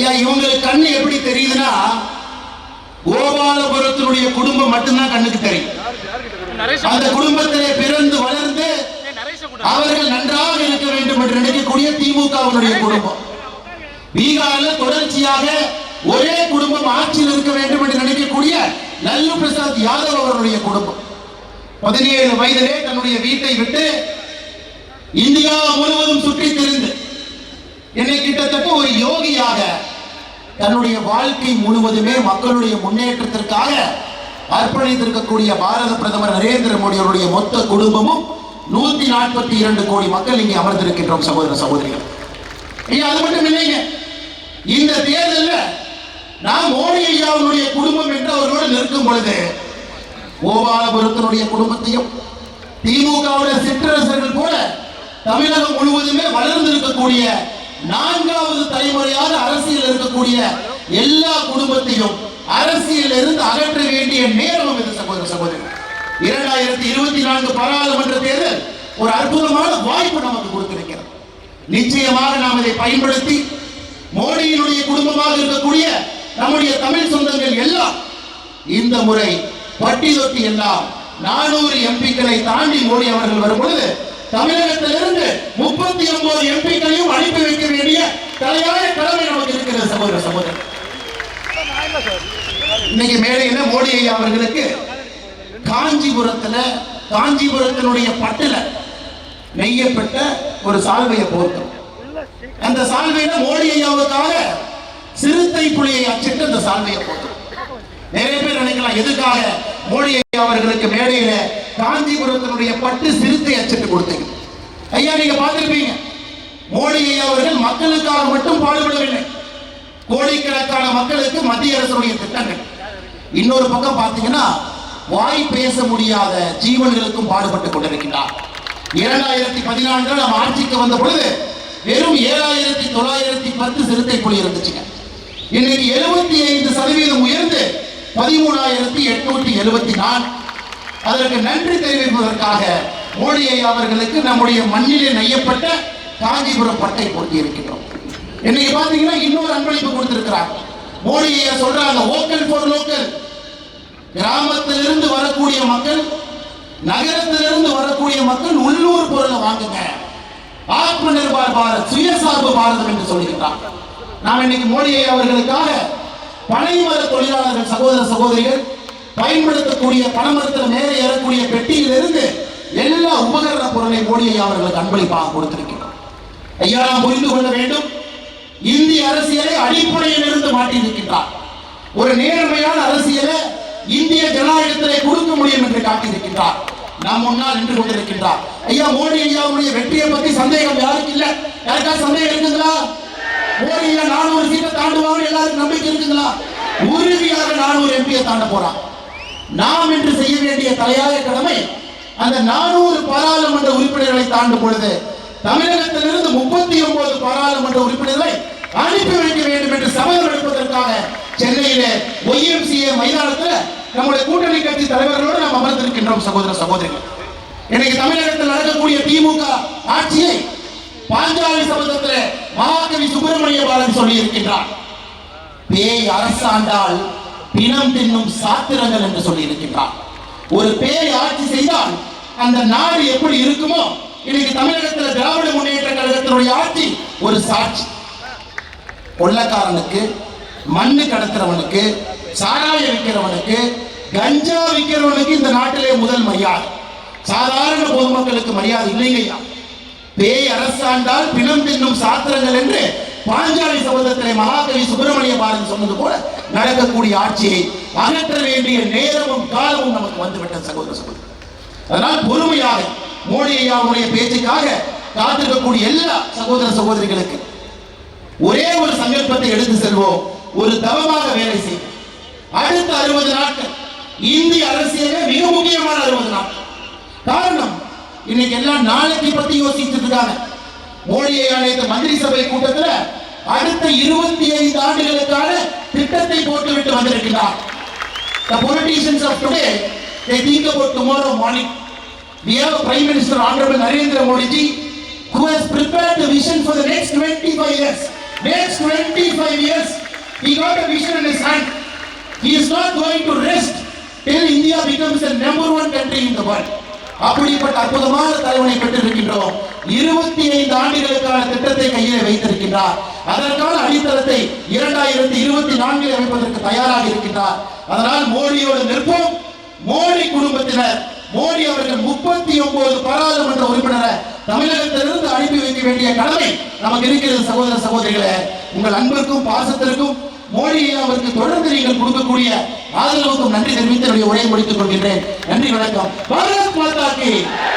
ஐயா இவங்களுக்கு கண்ணு எப்படி தெரியுதுன்னா கோபாலபுரத்தினுடைய குடும்பம் மட்டும்தான் கண்ணுக்கு தெரியும். அந்த குடும்பத்திலே பிறந்து வளர்ந்து அவர்கள் நன்றாக இருக்க வேண்டும் என்று நினைக்கக்கூடிய திமுகவினுடைய குடும்பம். பீகாரில் தொடர்ச்சியாக ஒரே குடும்பம் ஆட்சியில் இருக்க வேண்டும் என்று நினைக்கக்கூடிய லல்லு பிரசாத் யாதவ் அவருடைய குடும்பம். பதினேழு வயதிலே தன்னுடைய வீட்டை விட்டு இந்தியா முழுவதும் சுற்றி திரிந்து என்னை கிட்டத்தட்ட ஒரு யோகியாக தன்னுடைய வாழ்க்கை முழுவதுமே மக்களுடைய முன்னேற்றத்திற்காக அர்ப்பணித்திருக்கக்கூடிய பாரத பிரதமர் நரேந்திர மோடி அவருடைய மொத்த குடும்பமும் நூத்தி நாற்பத்தி இரண்டு கோடி மக்கள் இங்கே அமர்ந்திருக்கின்றோம் சகோதர சகோதரிகள். ஐயா அது மட்டும் இல்லைங்க. இந்த தேர்தலில் நான் மோடி ஐயாவுடைய குடும்பம் என்று அவரோடு நிற்கும் பொழுது கோபாலபுரத்தினுடைய குடும்பத்தையும் திமுகவுடைய சிற்றரசர்கள் கூட தமிழகம் முழுவதுமே வளர்ந்து இருக்கக்கூடிய நான்காவது தலைமுறையான அரசியல் இருக்கக்கூடிய எல்லா குடும்பத்தையும் அரசியல் இருந்து அகற்ற வேண்டிய நேரம் இது சகோதர சகோதரி. இரண்டாயிரத்தி இருபத்தி நான்கு பாராளுமன்ற தேர்தல் ஒரு அற்புதமான வாய்ப்பு நமக்கு கொடுத்திருக்கிறது. நிச்சயமாக நாம் இதை பயன்படுத்தி மோடியினுடைய குடும்பமாக இருக்கக்கூடிய நம்முடைய தமிழ் சொந்தங்கள் எல்லாம் இந்த முறை பட்டி தொட்டி எல்லாம் நானூறு எம்பிக்களை தாண்டி மோடி அவர்கள் வரும் பொழுது தமிழகத்திலிருந்து முப்பத்தி ஒன்பது எம்பிக்களையும் அனுப்பி வைக்க வேண்டிய தலையாய கடமை நமக்கு இருக்கிறது சகோதர சகோதரர் இன்னைக்கு மேடையில மோடி ஐயா அவர்களுக்கு காஞ்சிபுரத்துல காஞ்சிபுரத்தினுடைய பட்டுல நெய்யப்பட்ட ஒரு சால்வையை போர்த்தோம் அந்த சால்வையில மோடி ஐயாவுக்காக சிறுத்தை புலியை அச்சிட்டு அந்த சால்வையை போட்டோம். நிறைய பேர் நினைக்கலாம் எதுக்காக மோடி ஐயா அவர்களுக்கு மேடையில காஞ்சிபுரத்தினுடைய பட்டு சிறுத்தை அச்சிட்டு கொடுத்தீங்க ஐயா நீங்க பார்த்திருப்பீங்க. மோடி ஐயா அவர்கள் மக்களுக்காக மட்டும் பாடுபடவில்லை. கோடிக்கணக்கான மக்களுக்கு மத்திய அரசுடைய திட்டங்கள். இன்னொரு பக்கம் பார்த்தீங்கன்னா வாய் பேச முடியாத ஜீவன்களுக்கும் பாடுபட்டு கொண்டிருக்கிறார் இரண்டாயிரத்தி பதினான்கில் நம்ம ஆட்சிக்கு வந்த பொழுது வெறும் ஏழாயிரத்தி தொள்ளாயிரத்தி பத்து சிறுத்தை புலி இருந்துச்சுங்க. இன்னைக்கு எழுபத்தி ஐந்து சதவீதம் உயர்ந்து பதிமூணாயிரத்தி எட்நூத்தி எழுபத்தி நாலு அதற்கு நன்றி தெரிவிப்பதற்காக மோடியை அவர்களுக்கு நம்முடைய மண்ணிலே நெய்யப்பட்ட காஞ்சிபுரம் பட்டை போட்டி இருக்கின்றோம் இன்னைக்கு பாத்தீங்கன்னா இன்னொரு அன்பளிப்பு கொடுத்திருக்கிறார். மோடி ஐயா சொல்றாங்க ஓக்கல் போர் லோக்கல் கிராமத்திலிருந்து வரக்கூடிய மக்கள் நகரத்திலிருந்து வரக்கூடிய மக்கள் உள்ளூர் பொருளை வாங்குங்க. ஆத்ம நிர்பார் பாரத் சுயசார்பு பாரதம் என்று சொல்கிறார் நாம் இன்னைக்கு மோடி அவர்களுக்காக அவர்களுக்காக பனைமர தொழிலாளர்கள் சகோதர சகோதரிகள் பயன்படுத்தக்கூடிய பணமரத்தில் மேலே ஏறக்கூடிய பெட்டியிலிருந்து எல்லா உபகரண பொருளை மோடி ஐயா அவர்களுக்கு அன்பளிப்பாக கொடுத்திருக்கிறோம். ஐயா நாம் புரிந்து கொள்ள வேண்டும். இந்திய அரசியலை அடிப்படையில் இருந்து மாட்டியிருக்கின்றார் ஒரு நேர்மையான அரசியலை இந்திய ஜனநாயகத்திலே கொடுக்க முடியும் என்று காட்டியிருக்கின்றார் நாம் முன்னால் நின்று கொண்டிருக்கின்றார். ஐயா மோடி ஐயாவுடைய வெற்றியை பற்றி சந்தேகம் யாருக்கு இல்ல? யாருக்கா சந்தேகம் இருக்குங்களா? மோடி ஐயா நானூறு சீட்டை தாண்டுவாங்க எல்லாருக்கும் நம்பிக்கை இருக்குங்களா? உறுதியாக நானூறு எம்பியை தாண்ட போறான். நாம் இன்று செய்ய வேண்டிய தலையாய கடமை அந்த நானூறு பாராளுமன்ற உறுப்பினர்களை தாண்டும் பொழுது தமிழகத்திலிருந்து முப்பத்தி ஒன்பது பாராளுமன்ற உறுப்பினர்களை அனுப்பி வைக்க வேண்டும் என்று சபதம் எடுப்பதற்காக சென்னையிலே ஒய்எம்சிஏ மைதானத்தில் நம்முடைய கூட்டணி கட்சி தலைவர்களோடு நாம் அமர்ந்திருக்கின்றோம் சகோதர சகோதரிகள். இன்னைக்கு தமிழகத்தில் நடக்கக்கூடிய திமுக ஆட்சியை பாஞ்சாலி சபதத்தில் மகாகவி சுப்பிரமணிய பாரதி சொல்லி இருக்கின்றார் பேய் அரசாண்டால் பிணம் தின்னும் சாத்திரங்கள் என்று சொல்லி இருக்கின்றார் ஒரு பேய் ஆட்சி செய்தால் அந்த நாடு எப்படி இருக்குமோ இன்னைக்கு தமிழகத்தில் திராவிட முன்னேற்ற கழகத்தினுடைய ஆட்சி ஒரு சாட்சி. கொள்ளக்காரனுக்கு மண்ணு கடத்துறவனுக்கு சாராயம் விற்கிறவனுக்கு கஞ்சா விற்கிறவனுக்கு இந்த நாட்டிலே முதல் மரியாதை. சாதாரண பொதுமக்களுக்கு மரியாதை இல்லைங்கய்யா. பேய் அரசாண்டால் பிணம் தின்னும் சாத்திரங்கள் என்று பாஞ்சாலி சபதத்திலே மகாகவி சுப்பிரமணிய பாரதி சொன்னது போல நடக்கக்கூடிய ஆட்சியை அகற்ற வேண்டிய நேரமும் காலமும் நமக்கு வந்துவிட்ட சகோதர சகோதரி. அதனால் பொறுமையாக மோடி ஐயாவுடைய பேச்சுக்காக காத்திருக்கக்கூடிய எல்லா சகோதர சகோதரிகளுக்கு ஒரே ஒரு சங்கல்பத்தை எடுத்து செல்வோம். ஒரு தவமாக வேலை செய்வோம். அடுத்த அறுபது நாட்கள் இந்திய அரசியலே மிக முக்கியமான அறுபது நாட்கள். காரணம் இன்னைக்கு எல்லாம் நாளைக்கு பத்தி யோசிச்சுட்டு இருக்காங்க. மோடியை அழைத்த மந்திரி சபை கூட்டத்தில் அடுத்த இருபத்தி ஐந்து ஆண்டுகளுக்கான திட்டத்தை போட்டுவிட்டு வந்திருக்கிறார் The politicians of today, they think about tomorrow morning. We have Prime Minister Honorable Narendra Modi ji who has prepared the vision for the next 25 years. Next 25 years, he got a vision in his hand. He is not going to rest till India becomes the number one country in the world. அப்படிப்பட்ட அற்புதமான தலைவனை பெற்றிருக்கின்றோம் இருபத்தி ஐந்து ஆண்டுகளுக்கான திட்டத்தை கையிலே வைத்திருக்கின்றார். அதற்கான அடித்தளத்தை இரண்டாயிரத்தி இருபத்தி நான்கில் அமைப்பதற்கு தயாராக இருக்கின்றார். அதனால் மோடியோடு நிற்போம். மோடி குடும்பத்தினர் மோடி அவர்கள் முப்பத்தி ஒன்பது பாராளுமன்ற உறுப்பினரை தமிழகத்திலிருந்து அனுப்பி வைக்க வேண்டிய கடமை நமக்கு இருக்கிறது சகோதர சகோதரிகளே. உங்கள் அன்பிற்கும் பாசத்திற்கும் மோடியை அவருக்கு தொடர்ந்து நீங்கள் கொடுக்கக்கூடிய ஆதரவுக்கும் நன்றி தெரிவித்து என்னுடைய உரையை முடித்துக் கொள்கின்றேன். நன்றி வணக்கம். பாரத் மாதாக்கு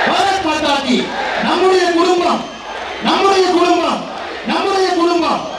பாரத் மாதாக்கு நம்முடைய குடும்பம் நம்முடைய குடும்பம் நம்முடைய குடும்பம்.